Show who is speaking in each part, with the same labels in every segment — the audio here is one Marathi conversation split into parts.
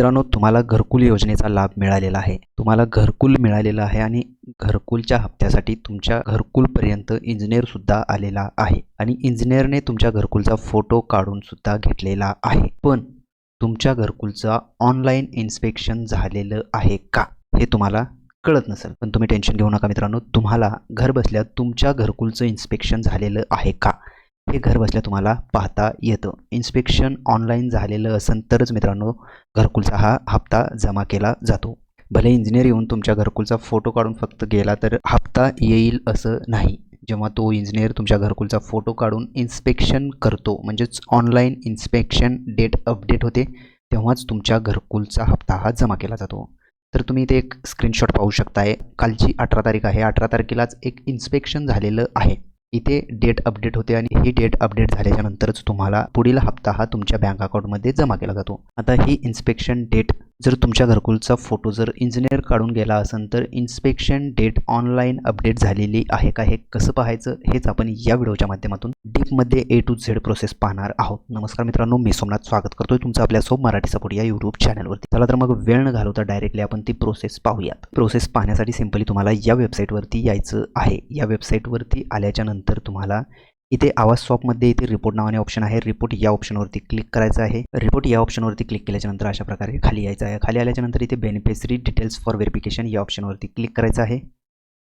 Speaker 1: मित्रांनो तुम्हाला घरकुल योजनेचा लाभ मिळालेला आहे. तुम्हाला घरकुल मिळालेलं आहे आणि घरकुलच्या हप्त्यासाठी तुमच्या घरकुलपर्यंत इंजिनियरसुद्धा आलेला आहे आणि इंजिनियरने तुमच्या घरकुलचा फोटो काढून सुद्धा घेतलेला आहे. पण तुमच्या घरकुलचा ऑनलाईन इन्स्पेक्शन झालेलं आहे का? हे तुम्हाला कळत नसेल. पण तुम्ही टेन्शन घेऊ नका मित्रांनो. तुम्हाला घर बसल्या तुमच्या घरकुलचं इन्स्पेक्शन झालेलं आहे का? हे घर बसल्या तुम्हाला पाहता येतं. इन्स्पेक्शन ऑनलाईन झालेलं असेल तरच मित्रांनो घरकुलचा हा हप्ता जमा केला जातो. भले इंजिनियर येऊन तुमच्या घरकुलचा फोटो काढून फक्त गेला तर हप्ता येईल असं नाही. जेव्हा तो इंजिनियर तुमच्या घरकुलचा फोटो काढून इन्स्पेक्शन करतो म्हणजेच ऑनलाईन इन्स्पेक्शन डेट अपडेट होते तेव्हाच तुमच्या घरकुलचा हप्ता हा जमा केला जातो. तर तुम्ही इथे एक स्क्रीनशॉट पाहू शकताय. कालची अठरा तारीख आहे. अठरा तारखेलाच एक इन्स्पेक्शन झालेलं आहे. इथे डेट अपडेट होते आणि ही डेट अपडेट झाल्याच्या नंतरच तुम्हाला पुढील हप्ता हा तुमच्या बँक अकाउंटमध्ये जमा केला जातो. आता ही इन्स्पेक्शन डेट जर तुमच्या घरकुलचा फोटो जर इंजिनियर काढून गेला असेल तर इन्स्पेक्शन डेट ऑनलाईन अपडेट झालेली आहे का? हे कसं पाहायचं? हेच आपण या व्हिडिओच्या माध्यमातून डीपमध्ये ए टू झेड प्रोसेस पाहणार आहोत. नमस्कार मित्रांनो मी सोमनाथ स्वागत करतोय तुमचं आपल्या सोम मराठी सपोर्ट या यूट्यूब चॅनलवरती चला तर मग वेळ न घालवता डायरेक्टली आपण ती प्रोसेस पाहूयात. प्रोसेस पाहण्यासाठी सिम्पली तुम्हाला या वेबसाईटवरती यायचं आहे. या वेबसाईटवरती आल्याच्यानंतर तुम्हाला इथे आवाज शॉपमध्ये इथे रिपोर्ट नावाने ऑप्शन आहे. रिपोर्ट या ऑप्शनवरती क्लिक करायचं आहे. रिपोर्ट या ऑप्शनवरती क्लिक केल्याच्यानंतर अशा प्रकारे खाली यायचं आहे. खाली आल्याच्यानंतर इथे बेनिफिशरी डिटेल्स फॉर व्हेरिफिकेशन या ऑप्शनवरती क्लिक करायचं आहे.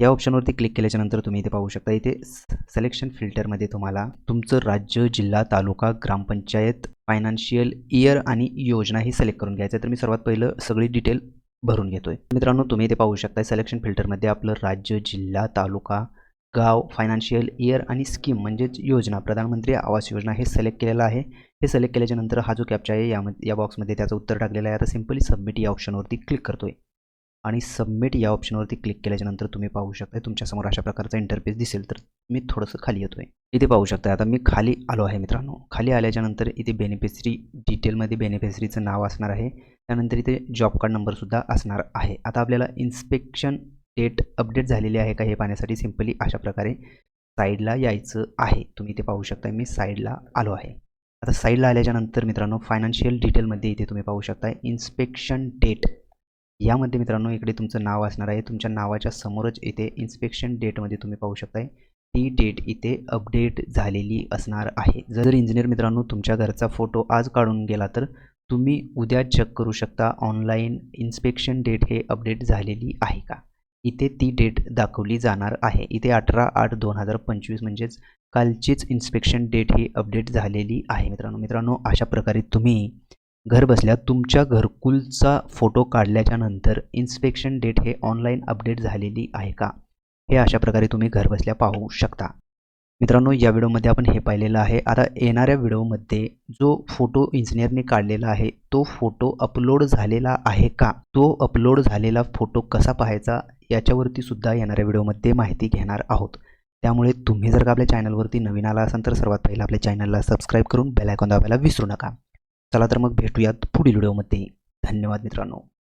Speaker 1: या ऑप्शनवरती क्लिक केल्याच्यानंतर तुम्ही इथे पाहू शकता इथे सिलेक्शन फिल्टरमध्ये तुम्हाला तुमचं राज्य जिल्हा तालुका ग्रामपंचायत फायनान्शियल इयर आणि योजना ही सिलेक्ट करून घ्यायचं तर मी सर्वात पहिलं सगळी डिटेल भरून घेतोय. मित्रांनो तुम्ही इथे पाहू शकता सिलेक्शन फिल्टरमध्ये आपलं राज्य जिल्हा तालुका गाव फायनान्शियल इयर आणि स्कीम म्हणजेच योजना. प्रधानमंत्री आवास योजना हे सिलेक्ट केलेलं आहे. हे सिलेक्ट केल्याच्यानंतर हा जो कॅप्चा आहे यामध्ये या बॉक्समध्ये त्याचं उत्तर टाकलेलं आहे. आता सिम्पली सबमिट या ऑप्शनवरती क्लिक करतो आहे आणि सबमिट या ऑप्शनवरती क्लिक केल्याच्यानंतर तुम्ही पाहू शकता तुमच्यासमोर अशा प्रकारचा इंटरफेस दिसेल तर मी थोडंसं खाली येतो आहे इथे पाहू शकता आता मी खाली आलो आहे मित्रांनो. खाली आल्याच्यानंतर इथे बेनिफिशरी डिटेलमध्ये बेनिफिशरीचं नाव असणार आहे. त्यानंतर इथे जॉब कार्ड नंबरसुद्धा असणार आहे. आता आपल्याला इन्स्पेक्शन डेट अपडेट झालेली आहे का हे पाहण्यासाठी सिम्पली अशा प्रकारे साईडला यायचं आहे. तुम्ही ते पाहू शकता मी साईडला आलो आहे. आता साईडला आल्याच्यानंतर मित्रांनो फायनान्शियल डिटेलमध्ये इथे तुम्ही पाहू शकता इन्स्पेक्शन डेट यामध्ये मित्रांनो इकडे तुमचं नाव असणार आहे. तुमच्या नावाच्या समोरच इथे इन्स्पेक्शन डेटमध्ये तुम्ही पाहू शकताय. ती डेट इथे अपडेट झालेली असणार आहे. जर इंजिनियर मित्रांनो तुमच्या घरचा फोटो आज काढून गेला तर तुम्ही उद्या चेक करू शकता ऑनलाईन इन्स्पेक्शन डेट हे अपडेट झालेली आहे का? इथे ती डेट दाखवली जाणार आहे. इथे अठरा आठ दोन हजार पंचवीस म्हणजेच कालचीच इन्स्पेक्शन डेट ही अपडेट झालेली आहे. मित्रांनो मित्रांनो अशा प्रकारे तुम्ही घर बसल्या तुमच्या घरकुलचा फोटो काढल्याच्या नंतर इन्स्पेक्शन डेट हे ऑनलाईन अपडेट झालेली आहे का? हे अशा प्रकारे तुम्ही घर बसल्या पाहू शकता. मित्रांनो या व्हिडिओमध्ये आपण हे पाहिलेलं आहे. आता येणाऱ्या व्हिडिओमध्ये जो फोटो इंजिनियरने काढलेला आहे तो फोटो अपलोड झालेला आहे का? तो अपलोड झालेला फोटो कसा पाहायचा याच्यावरती सुद्धा येणाऱ्या व्हिडिओमध्ये माहिती घेणार आहोत. त्यामुळे तुम्ही जर का आपल्या चॅनलवरती नवीन आला असाल तर सर्वात पहिला आपल्या चॅनलला सबस्क्राईब करून बेलायकॉन दाबायला विसरू नका. चला तर मग भेटूयात पुढील व्हिडिओमध्ये. धन्यवाद मित्रांनो.